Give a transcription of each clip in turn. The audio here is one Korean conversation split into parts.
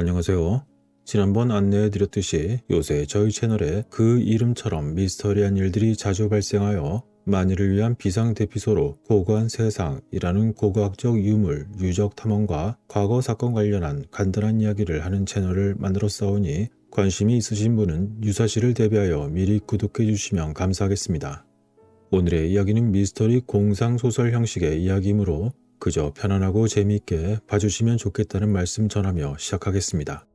안녕하세요. 지난번 안내해드렸듯이 요새 저희 채널에 그 이름처럼 미스터리한 일들이 자주 발생하여 만일을 위한 비상대피소로 고고한 세상이라는 고고학적 유물, 유적 탐험과 과거 사건 관련한 간단한 이야기를 하는 채널을 만들었사오니 관심이 있으신 분은 유사시를 대비하여 미리 구독해 주시면 감사하겠습니다. 오늘의 이야기는 미스터리 공상소설 형식의 이야기이므로 그저 편안하고 재미있게 봐주시면 좋겠다는 말씀 전하며 시작하겠습니다.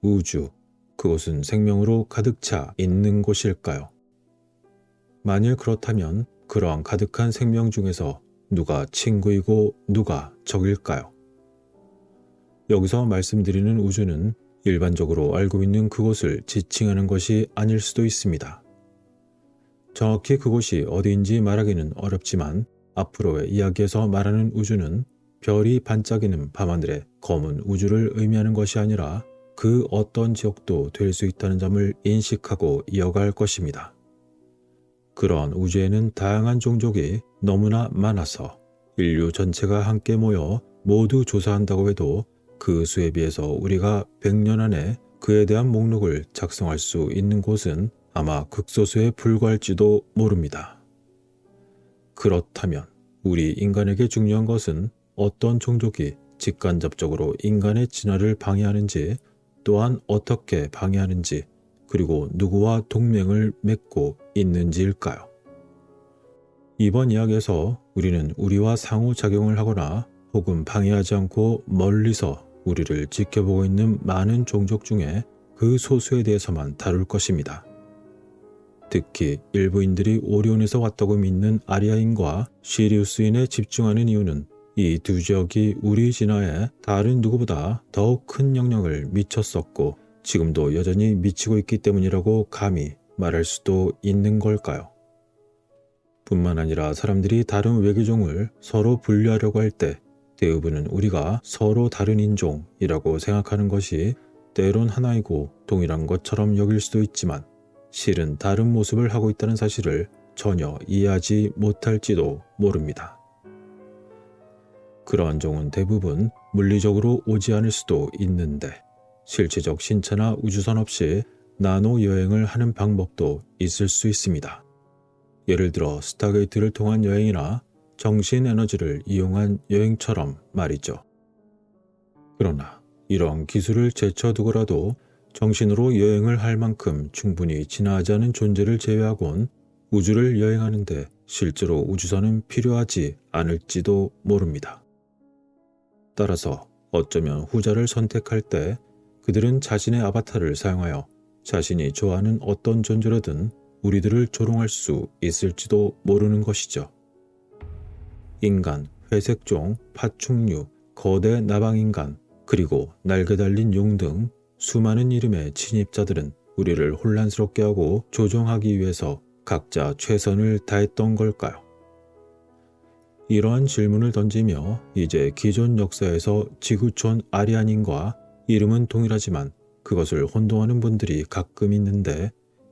우주, 그곳은 생명으로 가득 차 있는 곳일까요? 만일 그렇다면 그러한 가득한 생명 중에서 누가 친구이고 누가 적일까요? 여기서 말씀드리는 우주는 일반적으로 알고 있는 그곳을 지칭하는 것이 아닐 수도 있습니다. 정확히 그곳이 어디인지 말하기는 어렵지만 앞으로의 이야기에서 말하는 우주는 별이 반짝이는 밤하늘의 검은 우주를 의미하는 것이 아니라 그 어떤 지역도 될 수 있다는 점을 인식하고 이어갈 것입니다. 그러한 우주에는 다양한 종족이 너무나 많아서 인류 전체가 함께 모여 모두 조사한다고 해도 그 수에 비해서 우리가 100년 안에 그에 대한 목록을 작성할 수 있는 곳은 아마 극소수에 불과할지도 모릅니다. 그렇다면 우리 인간에게 중요한 것은 어떤 종족이 직간접적으로 인간의 진화를 방해하는지 또한 어떻게 방해하는지 그리고 누구와 동맹을 맺고 있는지일까요? 이번 이야기에서 우리는 우리와 상호작용을 하거나 혹은 방해하지 않고 멀리서 우리를 지켜보고 있는 많은 종족 중에 그 소수에 대해서만 다룰 것입니다. 특히 일부인들이 오리온에서 왔다고 믿는 아리아인과 시리우스인에 집중하는 이유는 이 두 지역이 우리 진화에 다른 누구보다 더욱 큰 영향을 미쳤었고 지금도 여전히 미치고 있기 때문이라고 감히 말할 수도 있는 걸까요? 뿐만 아니라 사람들이 다른 외계종을 서로 분류하려고 할 때 대부분은 우리가 서로 다른 인종이라고 생각하는 것이 때론 하나이고 동일한 것처럼 여길 수도 있지만 실은 다른 모습을 하고 있다는 사실을 전혀 이해하지 못할지도 모릅니다. 그러한 종은 대부분 물리적으로 오지 않을 수도 있는데 실체적 신체나 우주선 없이 나노 여행을 하는 방법도 있을 수 있습니다. 예를 들어 스타게이트를 통한 여행이나 정신 에너지를 이용한 여행처럼 말이죠. 그러나 이러한 기술을 제쳐두고라도 정신으로 여행을 할 만큼 충분히 진화하지 않은 존재를 제외하곤 우주를 여행하는데 실제로 우주선은 필요하지 않을지도 모릅니다. 따라서 어쩌면 후자를 선택할 때 그들은 자신의 아바타를 사용하여 자신이 좋아하는 어떤 존재로든 우리들을 조롱할 수 있을지도 모르는 것이죠. 인간, 회색종, 파충류, 거대 나방인간, 그리고 날개 달린 용 등 수많은 이름의 침입자들은 우리를 혼란스럽게 하고 조종하기 위해서 각자 최선을 다했던 걸까요? 이러한 질문을 던지며 이제 기존 역사에서 지구촌 아리아닌과 이름은 동일하지만 그것을 혼동하는 분들이 가끔 있는데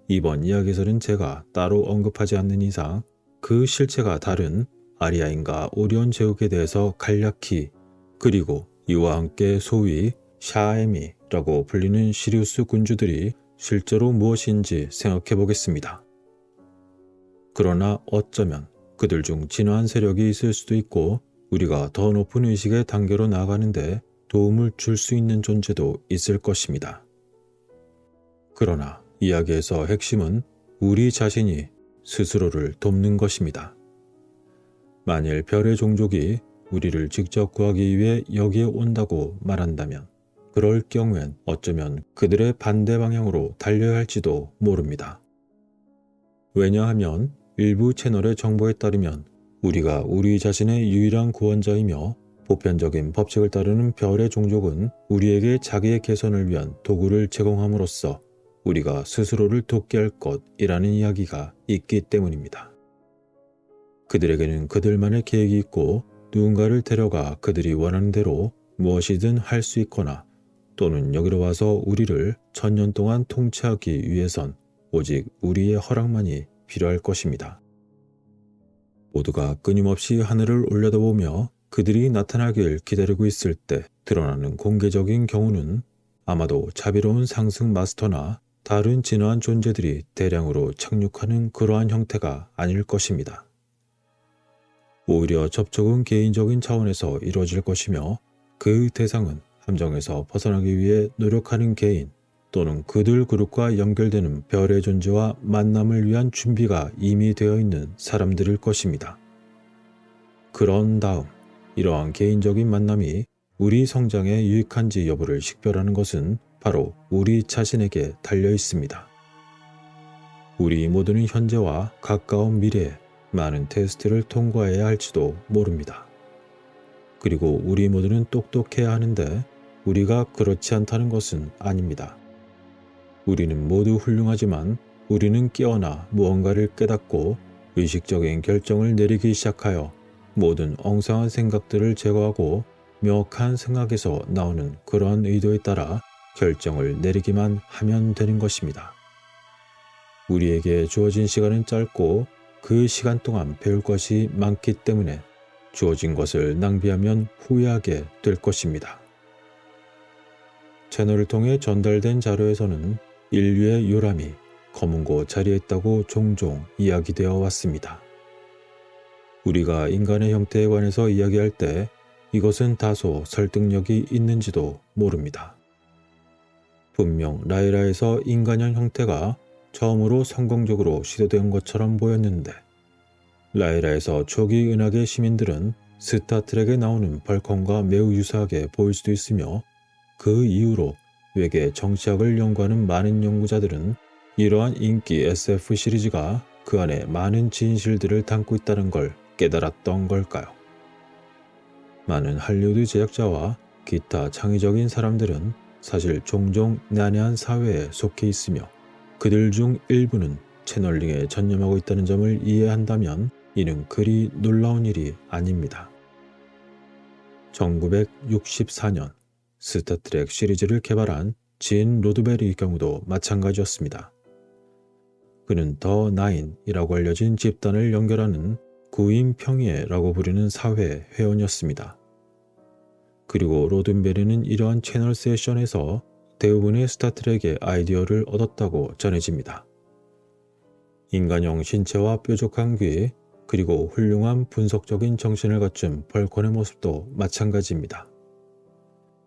이번 이야기에서는 제가 따로 언급하지 않는 이상 그 실체가 다른 아리아인과 오리온 제국에 대해서 간략히 그리고 이와 함께 소위 샤에미라고 불리는 시리우스 군주들이 실제로 무엇인지 생각해 보겠습니다. 그러나 어쩌면 그들 중 진화한 세력이 있을 수도 있고 우리가 더 높은 의식의 단계로 나아가는데 도움을 줄 수 있는 존재도 있을 것입니다. 그러나 이야기에서 핵심은 우리 자신이 스스로를 돕는 것입니다. 만일 별의 종족이 우리를 직접 구하기 위해 여기에 온다고 말한다면 그럴 경우엔 어쩌면 그들의 반대 방향으로 달려야 할지도 모릅니다. 왜냐하면 일부 채널의 정보에 따르면 우리가 우리 자신의 유일한 구원자이며 보편적인 법칙을 따르는 별의 종족은 우리에게 자기의 개선을 위한 도구를 제공함으로써 우리가 스스로를 돕게 할 것이라는 이야기가 있기 때문입니다. 그들에게는 그들만의 계획이 있고 누군가를 데려가 그들이 원하는 대로 무엇이든 할 수 있거나 또는 여기로 와서 우리를 천년 동안 통치하기 위해선 오직 우리의 허락만이 필요할 것입니다. 모두가 끊임없이 하늘을 올려다보며 그들이 나타나길 기다리고 있을 때 드러나는 공개적인 경우는 아마도 자비로운 상승 마스터나 다른 진화한 존재들이 대량으로 착륙하는 그러한 형태가 아닐 것입니다. 오히려 접촉은 개인적인 차원에서 이루어질 것이며 그 대상은 함정에서 벗어나기 위해 노력하는 개인 또는 그들 그룹과 연결되는 별의 존재와 만남을 위한 준비가 이미 되어 있는 사람들일 것입니다. 그런 다음 이러한 개인적인 만남이 우리 성장에 유익한지 여부를 식별하는 것은 바로 우리 자신에게 달려 있습니다. 우리 모두는 현재와 가까운 미래에 많은 테스트를 통과해야 할지도 모릅니다. 그리고 우리 모두는 똑똑해야 하는데 우리가 그렇지 않다는 것은 아닙니다. 우리는 모두 훌륭하지만 우리는 깨어나 무언가를 깨닫고 의식적인 결정을 내리기 시작하여 모든 엉성한 생각들을 제거하고 명확한 생각에서 나오는 그러한 의도에 따라 결정을 내리기만 하면 되는 것입니다. 우리에게 주어진 시간은 짧고 그 시간 동안 배울 것이 많기 때문에 주어진 것을 낭비하면 후회하게 될 것입니다. 채널을 통해 전달된 자료에서는 인류의 요람이 검은고 자리했다고 종종 이야기되어 왔습니다. 우리가 인간의 형태에 관해서 이야기할 때 이것은 다소 설득력이 있는지도 모릅니다. 분명 라이라에서 인간형 형태가 처음으로 성공적으로 시도된 것처럼 보였는데 라이라에서 초기 은하계 시민들은 스타트랙에 나오는 벌컨과 매우 유사하게 보일 수도 있으며 그 이후로 외계 정치학을 연구하는 많은 연구자들은 이러한 인기 SF 시리즈가 그 안에 많은 진실들을 담고 있다는 걸 깨달았던 걸까요? 많은 할리우드 제작자와 기타 창의적인 사람들은 사실 종종 난해한 사회에 속해 있으며 그들 중 일부는 채널링에 전념하고 있다는 점을 이해한다면 이는 그리 놀라운 일이 아닙니다. 1964년 스타트랙 시리즈를 개발한 진 로드벨의 경우도 마찬가지였습니다. 그는 더 나인이라고 알려진 집단을 연결하는 구인 평예라고 부르는 사회 회원이었습니다. 그리고 로든베리는 이러한 채널 세션에서 대부분의 스타트랙의 아이디어를 얻었다고 전해집니다. 인간형 신체와 뾰족한 귀, 그리고 훌륭한 분석적인 정신을 갖춘 벌콘의 모습도 마찬가지입니다.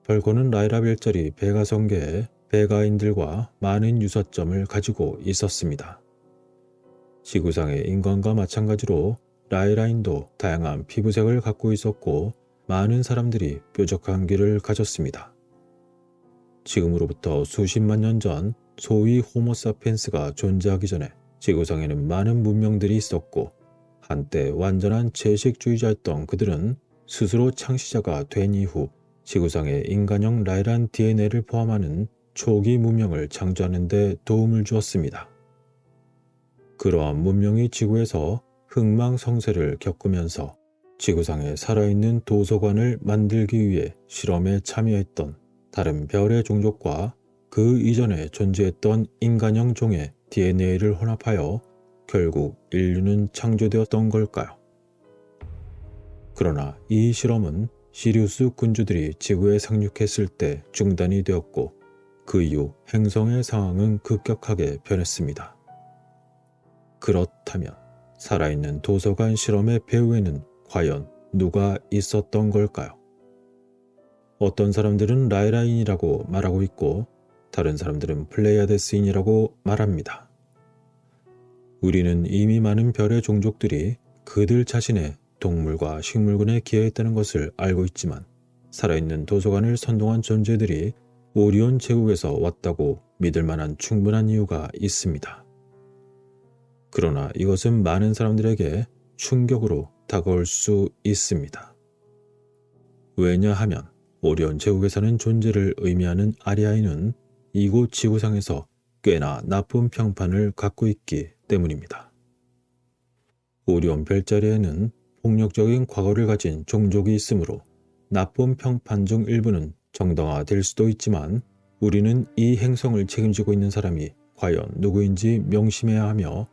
벌콘은 라이라 별자리 베가 성계에 베가인들과 많은 유사점을 가지고 있었습니다. 지구상의 인간과 마찬가지로 라이라인도 다양한 피부색을 갖고 있었고 많은 사람들이 뾰족한 귀를 가졌습니다. 지금으로부터 수십만 년 전 소위 호모사피엔스가 존재하기 전에 지구상에는 많은 문명들이 있었고 한때 완전한 채식주의자였던 그들은 스스로 창시자가 된 이후 지구상의 인간형 라이란 DNA를 포함하는 초기 문명을 창조하는 데 도움을 주었습니다. 그러한 문명이 지구에서 흥망성쇠를 겪으면서 지구상에 살아있는 도서관을 만들기 위해 실험에 참여했던 다른 별의 종족과 그 이전에 존재했던 인간형 종의 DNA를 혼합하여 결국 인류는 창조되었던 걸까요? 그러나 이 실험은 시리우스 군주들이 지구에 상륙했을 때 중단이 되었고 그 이후 행성의 상황은 급격하게 변했습니다. 그렇다면 살아있는 도서관 실험의 배후에는 과연 누가 있었던 걸까요? 어떤 사람들은 라이라인이라고 말하고 있고 다른 사람들은 플레이아데스인이라고 말합니다. 우리는 이미 많은 별의 종족들이 그들 자신의 동물과 식물군에 기여했다는 것을 알고 있지만 살아있는 도서관을 선동한 존재들이 오리온 제국에서 왔다고 믿을 만한 충분한 이유가 있습니다. 그러나 이것은 많은 사람들에게 충격으로 다가올 수 있습니다. 왜냐하면 오리온 제국에 사는 존재를 의미하는 아리아인은 이곳 지구상에서 꽤나 나쁜 평판을 갖고 있기 때문입니다. 오리온 별자리에는 폭력적인 과거를 가진 종족이 있으므로 나쁜 평판 중 일부는 정당화될 수도 있지만 우리는 이 행성을 책임지고 있는 사람이 과연 누구인지 명심해야 하며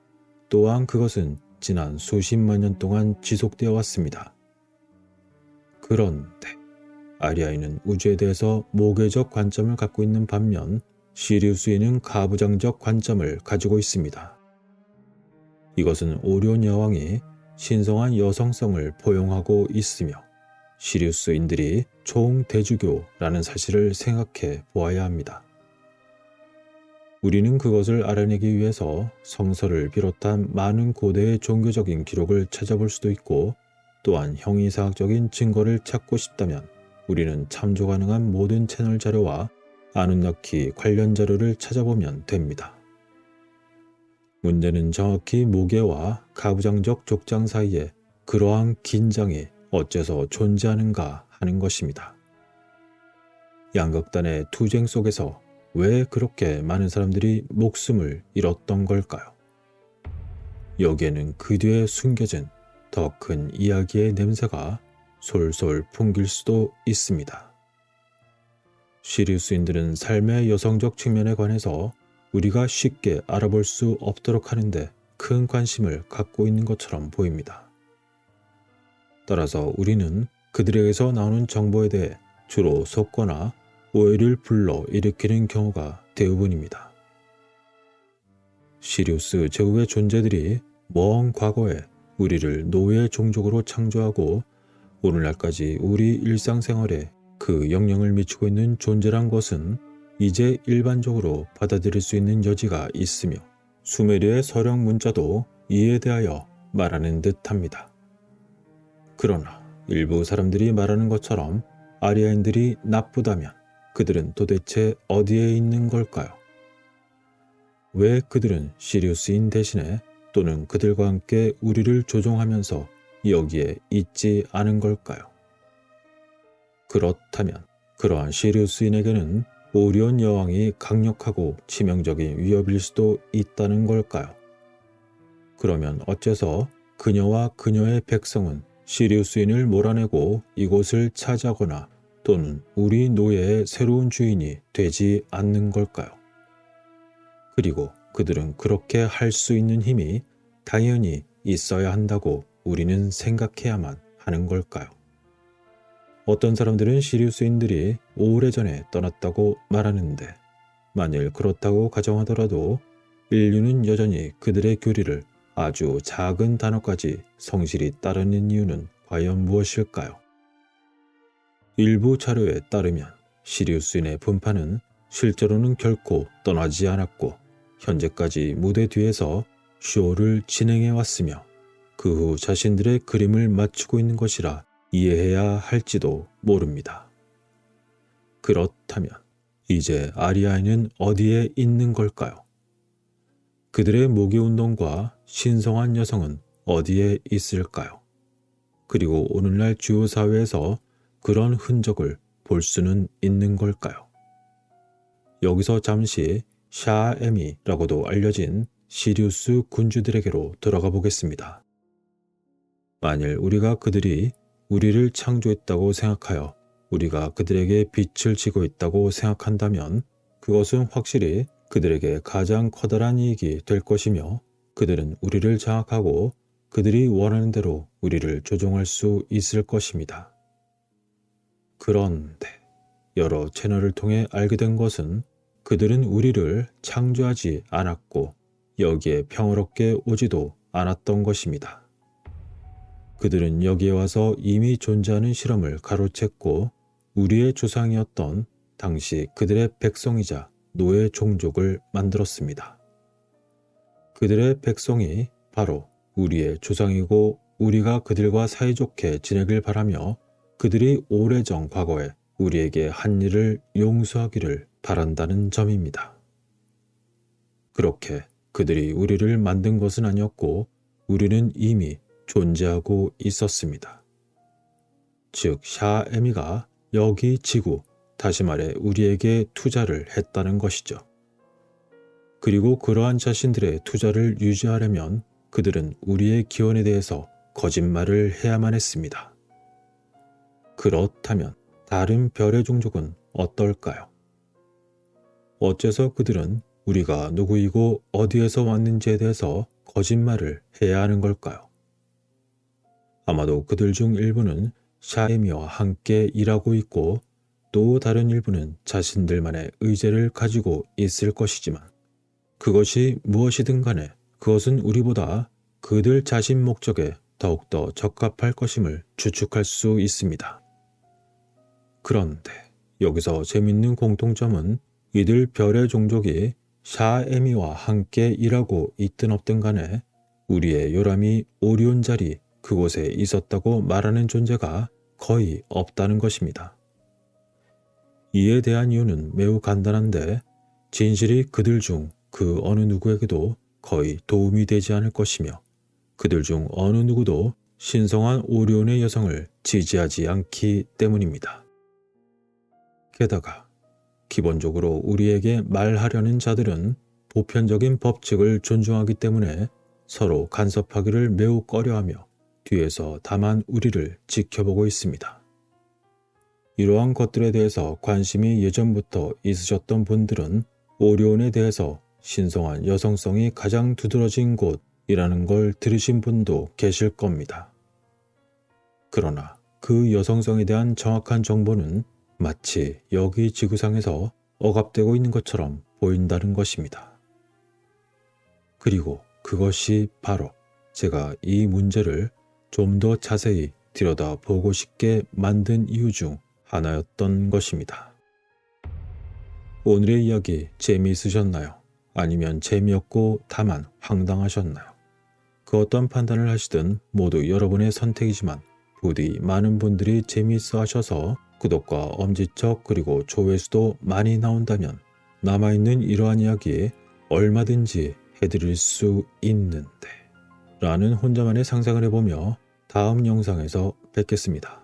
또한 그것은 지난 수십만 년 동안 지속되어 왔습니다. 그런데 아리아인은 우주에 대해서 모계적 관점을 갖고 있는 반면 시리우스인은 가부장적 관점을 가지고 있습니다. 이것은 오리온 여왕이 신성한 여성성을 포용하고 있으며 시리우스인들이 총대주교라는 사실을 생각해 보아야 합니다. 우리는 그것을 알아내기 위해서 성서를 비롯한 많은 고대의 종교적인 기록을 찾아볼 수도 있고 또한 형이사학적인 증거를 찾고 싶다면 우리는 참조 가능한 모든 채널 자료와 아누나키 관련 자료를 찾아보면 됩니다. 문제는 정확히 모계와 가부장적 족장 사이에 그러한 긴장이 어째서 존재하는가 하는 것입니다. 양극단의 투쟁 속에서 왜 그렇게 많은 사람들이 목숨을 잃었던 걸까요? 여기에는 그 뒤에 숨겨진 더 큰 이야기의 냄새가 솔솔 풍길 수도 있습니다. 시리우스인들은 삶의 여성적 측면에 관해서 우리가 쉽게 알아볼 수 없도록 하는데 큰 관심을 갖고 있는 것처럼 보입니다. 따라서 우리는 그들에게서 나오는 정보에 대해 주로 속거나 오해를 불러 일으키는 경우가 대부분입니다. 시리우스 제국의 존재들이 먼 과거에 우리를 노예 종족으로 창조하고 오늘날까지 우리 일상생활에 그 영향을 미치고 있는 존재란 것은 이제 일반적으로 받아들일 수 있는 여지가 있으며 수메리의 서령 문자도 이에 대하여 말하는 듯합니다. 그러나 일부 사람들이 말하는 것처럼 아리아인들이 나쁘다면 그들은 도대체 어디에 있는 걸까요? 왜 그들은 시리우스인 대신에 또는 그들과 함께 우리를 조종하면서 여기에 있지 않은 걸까요? 그렇다면 그러한 시리우스인에게는 오리온 여왕이 강력하고 치명적인 위협일 수도 있다는 걸까요? 그러면 어째서 그녀와 그녀의 백성은 시리우스인을 몰아내고 이곳을 차지하거나 또는 우리 노예의 새로운 주인이 되지 않는 걸까요? 그리고 그들은 그렇게 할 수 있는 힘이 당연히 있어야 한다고 우리는 생각해야만 하는 걸까요? 어떤 사람들은 시리우스인들이 오래전에 떠났다고 말하는데 만일 그렇다고 가정하더라도 인류는 여전히 그들의 교리를 아주 작은 단어까지 성실히 따르는 이유는 과연 무엇일까요? 일부 자료에 따르면 시리우스인의 분파는 실제로는 결코 떠나지 않았고 현재까지 무대 뒤에서 쇼를 진행해 왔으며 그 후 자신들의 그림을 맞추고 있는 것이라 이해해야 할지도 모릅니다. 그렇다면 이제 아리아인은 어디에 있는 걸까요? 그들의 모기 운동과 신성한 여성은 어디에 있을까요? 그리고 오늘날 주요 사회에서 그런 흔적을 볼 수는 있는 걸까요? 여기서 잠시 샤에미라고도 알려진 시리우스 군주들에게로 들어가 보겠습니다. 만일 우리가 그들이 우리를 창조했다고 생각하여 우리가 그들에게 빛을 지고 있다고 생각한다면 그것은 확실히 그들에게 가장 커다란 이익이 될 것이며 그들은 우리를 장악하고 그들이 원하는 대로 우리를 조종할 수 있을 것입니다. 그런데 여러 채널을 통해 알게 된 것은 그들은 우리를 창조하지 않았고 여기에 평화롭게 오지도 않았던 것입니다. 그들은 여기에 와서 이미 존재하는 실험을 가로챘고 우리의 조상이었던 당시 그들의 백성이자 노예 종족을 만들었습니다. 그들의 백성이 바로 우리의 조상이고 우리가 그들과 사이좋게 지내길 바라며 그들이 오래전 과거에 우리에게 한 일을 용서하기를 바란다는 점입니다. 그렇게 그들이 우리를 만든 것은 아니었고 우리는 이미 존재하고 있었습니다. 즉, 샤에미가 여기 지구, 다시 말해 우리에게 투자를 했다는 것이죠. 그리고 그러한 자신들의 투자를 유지하려면 그들은 우리의 기원에 대해서 거짓말을 해야만 했습니다. 그렇다면 다른 별의 종족은 어떨까요? 어째서 그들은 우리가 누구이고 어디에서 왔는지에 대해서 거짓말을 해야 하는 걸까요? 아마도 그들 중 일부는 샤에미와 함께 일하고 있고 또 다른 일부는 자신들만의 의제를 가지고 있을 것이지만 그것이 무엇이든 간에 그것은 우리보다 그들 자신 목적에 더욱더 적합할 것임을 추측할 수 있습니다. 그런데 여기서 재밌는 공통점은 이들 별의 종족이 샤에미와 함께 일하고 있든 없든 간에 우리의 요람이 오리온 자리 그곳에 있었다고 말하는 존재가 거의 없다는 것입니다. 이에 대한 이유는 매우 간단한데 진실이 그들 중 그 어느 누구에게도 거의 도움이 되지 않을 것이며 그들 중 어느 누구도 신성한 오리온의 여성을 지지하지 않기 때문입니다. 게다가 기본적으로 우리에게 말하려는 자들은 보편적인 법칙을 존중하기 때문에 서로 간섭하기를 매우 꺼려하며 뒤에서 다만 우리를 지켜보고 있습니다. 이러한 것들에 대해서 관심이 예전부터 있으셨던 분들은 오리온에 대해서 신성한 여성성이 가장 두드러진 곳이라는 걸 들으신 분도 계실 겁니다. 그러나 그 여성성에 대한 정확한 정보는 마치 여기 지구상에서 억압되고 있는 것처럼 보인다는 것입니다. 그리고 그것이 바로 제가 이 문제를 좀 더 자세히 들여다보고 싶게 만든 이유 중 하나였던 것입니다. 오늘의 이야기 재미있으셨나요? 아니면 재미없고 다만 황당하셨나요? 그 어떤 판단을 하시든 모두 여러분의 선택이지만 부디 많은 분들이 재미있어 하셔서 구독과 엄지척 그리고 조회수도 많이 나온다면 남아있는 이러한 이야기에 얼마든지 해드릴 수 있는데 라는 혼자만의 상상을 해보며 다음 영상에서 뵙겠습니다.